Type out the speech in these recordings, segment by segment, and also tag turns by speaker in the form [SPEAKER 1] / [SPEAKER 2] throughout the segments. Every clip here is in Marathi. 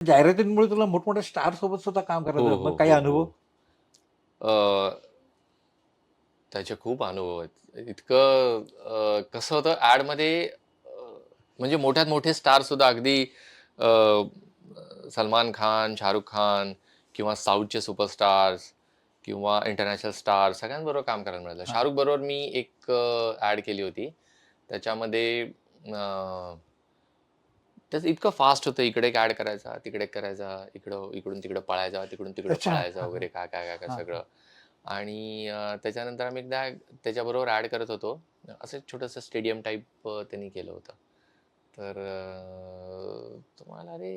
[SPEAKER 1] जाहिरातींमुळे तुला मोठमोठ्या स्टार सोबत सुद्धा काम
[SPEAKER 2] हो,
[SPEAKER 1] करायचं
[SPEAKER 2] हो,
[SPEAKER 1] मग काही
[SPEAKER 2] हो,
[SPEAKER 1] अनुभव?
[SPEAKER 2] हो. अ, त्याचे खूप अनुभव आहेत. इतकं अ, कसं होतं ॲडमध्ये म्हणजे मोठ्यात मोठे स्टार सुद्धा अगदी अ, सलमान खान शाहरुख खान किंवा साऊथचे सुपरस्टार्स किंवा इंटरनॅशनल स्टार सगळ्यांबरोबर काम करायला मिळालं.
[SPEAKER 1] हा.
[SPEAKER 2] शाहरुख बरोबर मी एक ॲड केली होती. त्याच्यामध्ये अ, त्याचं इतकं फास्ट होतं इकडे एक ॲड करायचा तिकडे करायचा इकडं इकडून तिकडं पळायचा तिकडून तिकडं
[SPEAKER 1] अच्छा.
[SPEAKER 2] पळायचा
[SPEAKER 1] हा,
[SPEAKER 2] वगैरे काय काय काय काय
[SPEAKER 1] हा, हा.
[SPEAKER 2] सगळं. आणि अ, त्याच्यानंतर आम्ही एकदा त्याच्याबरोबर ॲड करत होतो. असं एक छोटंसं स्टेडियम टाईप त्यांनी केलं होतं. तर अ, तुम्हाला अरे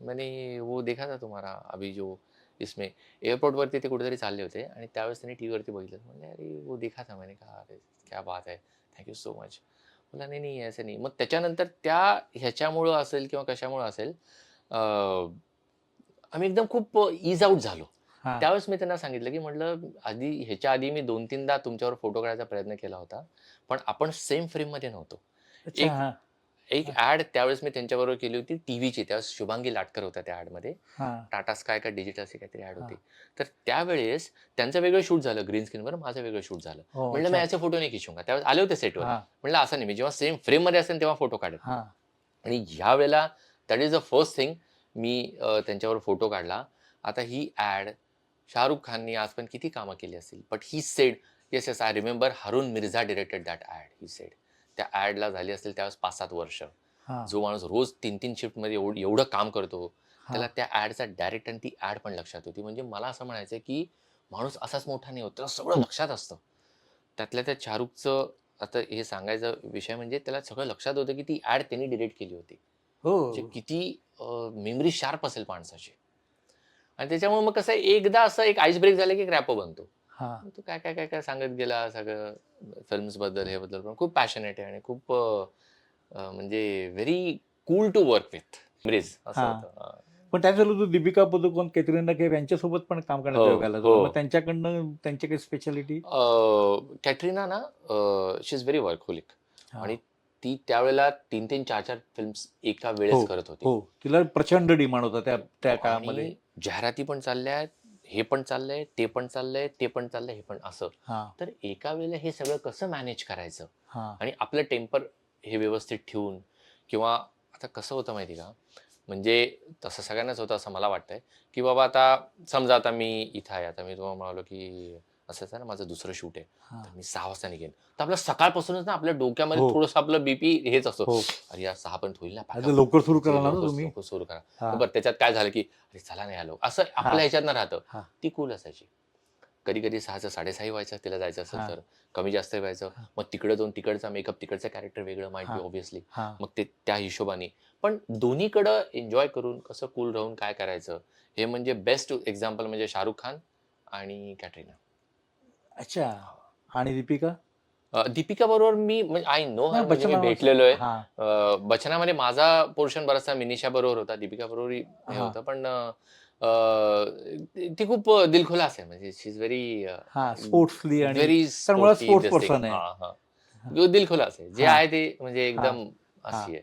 [SPEAKER 2] मैंने वो देखा था तुम्हारा अभी जो इसमें. एअरपोर्टवरती ते कुठेतरी चालले होते आणि त्यावेळेस त्यांनी टी व्हीवरती बघितलं. म्हणजे अरे वो देखा था मैंने कहा अरे क्या बात आहे थँक्यू सो मच मला नाही नाही असं नाही. मग त्याच्यानंतर त्या ह्याच्यामुळं असेल किंवा कशामुळं असेल आम्ही एकदम खूप इज आउट झालो. त्यावेळेस मी त्यांना सांगितलं की म्हटलं आधी ह्याच्या आधी मी दोन तीनदा तुमच्यावर फोटो काढायचा प्रयत्न केला होता पण आपण सेम फ्रेममध्ये नव्हतो.
[SPEAKER 1] अच्छा
[SPEAKER 2] एक- एक ॲड त्यावेळेस मी त्यांच्याबरोबर केली होती टीव्हीची. त्यावेळेस शुभांगी लाटकर होत्या त्या ॲडमध्ये
[SPEAKER 1] हा.
[SPEAKER 2] टाटा स्काय का डिजिटल अशी काहीतरी
[SPEAKER 1] हा.
[SPEAKER 2] होती. तर त्यावेळेस त्यांचं वेगळं शूट झालं ग्रीन स्क्रीनवर माझं वेगळं शूट झालं.
[SPEAKER 1] हो,
[SPEAKER 2] म्हणलं मी. याचे फोटो नाही खिचूंगा त्यावेळेस आले होते सेटवर म्हणलं असं नाही मी जेव्हा सेम फ्रेममध्ये असेल तेव्हा फोटो काढेल
[SPEAKER 1] हा.
[SPEAKER 2] आणि ह्या वेळेला that is the first thing मी त्यांच्यावर फोटो काढला. आता ही ॲड शाहरुख खाननी आजपर्यंत किती कामं केली असतील but he said yes yes I remember Haroon Mirza directed that ad he said त्या ॲडला झाली असेल त्यावेळेस पाच सात वर्ष जो माणूस रोज तीन तीन शिफ्टमध्ये एवढं एवढं काम करतो. त्याला त्या ॲडचा डायरेक्ट आणि ती ॲड पण लक्षात होती. म्हणजे मला असं म्हणायचं की माणूस असाच मोठा नाही होत त्याला सगळं लक्षात असतं. त्यातल्या त्या शाहरुखचं आता हे सांगायचा विषय म्हणजे त्याला सगळं लक्षात होतं की ती ॲड त्यांनी डिलीट केली होती.
[SPEAKER 1] हो.
[SPEAKER 2] किती मेमरी शार्प असेल माणसाची. आणि त्याच्यामुळे मं कसं एकदा असं एक आईस ब्रेक झालं की रॅपो बनतो.
[SPEAKER 1] हा.
[SPEAKER 2] तो काय काय काय काय सांगत गेला सगळं फिल्म्सबद्दल हे बद्दल पण? खूप पॅशनेट आहे आणि खूप अं, म्हणजे very cool to work with memories असं
[SPEAKER 1] हा.
[SPEAKER 2] होतं. हा.
[SPEAKER 1] पण त्याच्याला तू दीपिका पदुकोण कॅटरीना कैफ यांच्यासोबत पण काम करण्यात
[SPEAKER 2] हो,
[SPEAKER 1] योग आला
[SPEAKER 2] हो.
[SPEAKER 1] मग त्यांच्याकडनं त्यांची काही स्पेशालिटी
[SPEAKER 2] अं, कॅटरीना ना शी इज व्हेरी वर्कहोलिक आणि ती त्यावेळेला तीन तीन चार चार फिल्म्स एका
[SPEAKER 1] हो,
[SPEAKER 2] वेळेस करत होती.
[SPEAKER 1] हो. तिला प्रचंड डिमांड होता त्या त्या काळामध्ये.
[SPEAKER 2] जाहिराती पण चालल्या आहेत. हे पण चाललंय ते पण चाललंय ते पण चाललंय हे पण असं.
[SPEAKER 1] हा.
[SPEAKER 2] तर एका वेळेला हे सगळं कसं मॅनेज करायचं?
[SPEAKER 1] हा.
[SPEAKER 2] आणि आपलं टेम्पर हे व्यवस्थित ठेवून किंवा आता कसं होतं माहिती का? म्हणजे तसं सगळ्यांनाच होतं असं मला वाटतंय की बाबा आता समजा आता मी इथं आहे आता मी तुम्हाला म्हणालो की असंच आहे ना माझं दुसरं शूट आहे. तर मी सहा वाजता निघेन. तर आपलं सकाळपासूनच ना आपल्या डोक्यामध्ये
[SPEAKER 1] हो.
[SPEAKER 2] थोडंसं आपलं बीपी हेच असतो.
[SPEAKER 1] हो.
[SPEAKER 2] अरे यार सहा पण होईल ना
[SPEAKER 1] आता लवकर सुरू करा ना
[SPEAKER 2] लवकर-
[SPEAKER 1] तुम्ही?
[SPEAKER 2] लवकर सुरू करा
[SPEAKER 1] हा.
[SPEAKER 2] बरं त्याच्यात काय झालं की अरे चला नाही आलो असं आपल्या ह्याच्यात राहतं.
[SPEAKER 1] हा.
[SPEAKER 2] ती कूल असायची. कधी कधी सहाचं साडेसहाही व्हायचं तिला जायचं असेल. तर कमी जास्त व्हायचं.
[SPEAKER 1] हा.
[SPEAKER 2] मग तिकडे जाऊन तिकडचा मेकअप तिकडचं कॅरेक्टर वेगळं माहिती
[SPEAKER 1] हा.
[SPEAKER 2] ऑब्व्हियसली
[SPEAKER 1] हा.
[SPEAKER 2] मग ते त्या हिशोबाने. पण दोन्हीकडं एन्जॉय करून कसं कूल राहून काय करायचं हे म्हणजे बेस्ट एक्झाम्पल म्हणजे शाहरुख खान आणि कॅटरीना
[SPEAKER 1] अच्छा. आणि दीपिका?
[SPEAKER 2] अं, दीपिका बरोबर मी आय नो म्हणजे मी
[SPEAKER 1] बच्चन
[SPEAKER 2] भेटलेलो आहे
[SPEAKER 1] हा.
[SPEAKER 2] अं, बचनामध्ये माझा पोर्शन बराचसा मिनिशा बरोबर होता दीपिका बरोबर हे
[SPEAKER 1] हा.
[SPEAKER 2] होतं पण अं, ती खूप दिलखुलास आहे म्हणजे शी इज व्हेरी
[SPEAKER 1] हा स्पोर्ट्सली आणि
[SPEAKER 2] व्हेरी
[SPEAKER 1] तर मुळात sports person
[SPEAKER 2] आहे. दिलखुलास आहे. जे
[SPEAKER 1] हा.
[SPEAKER 2] आहे ते म्हणजे एकदम
[SPEAKER 1] हा.
[SPEAKER 2] अशी आहे.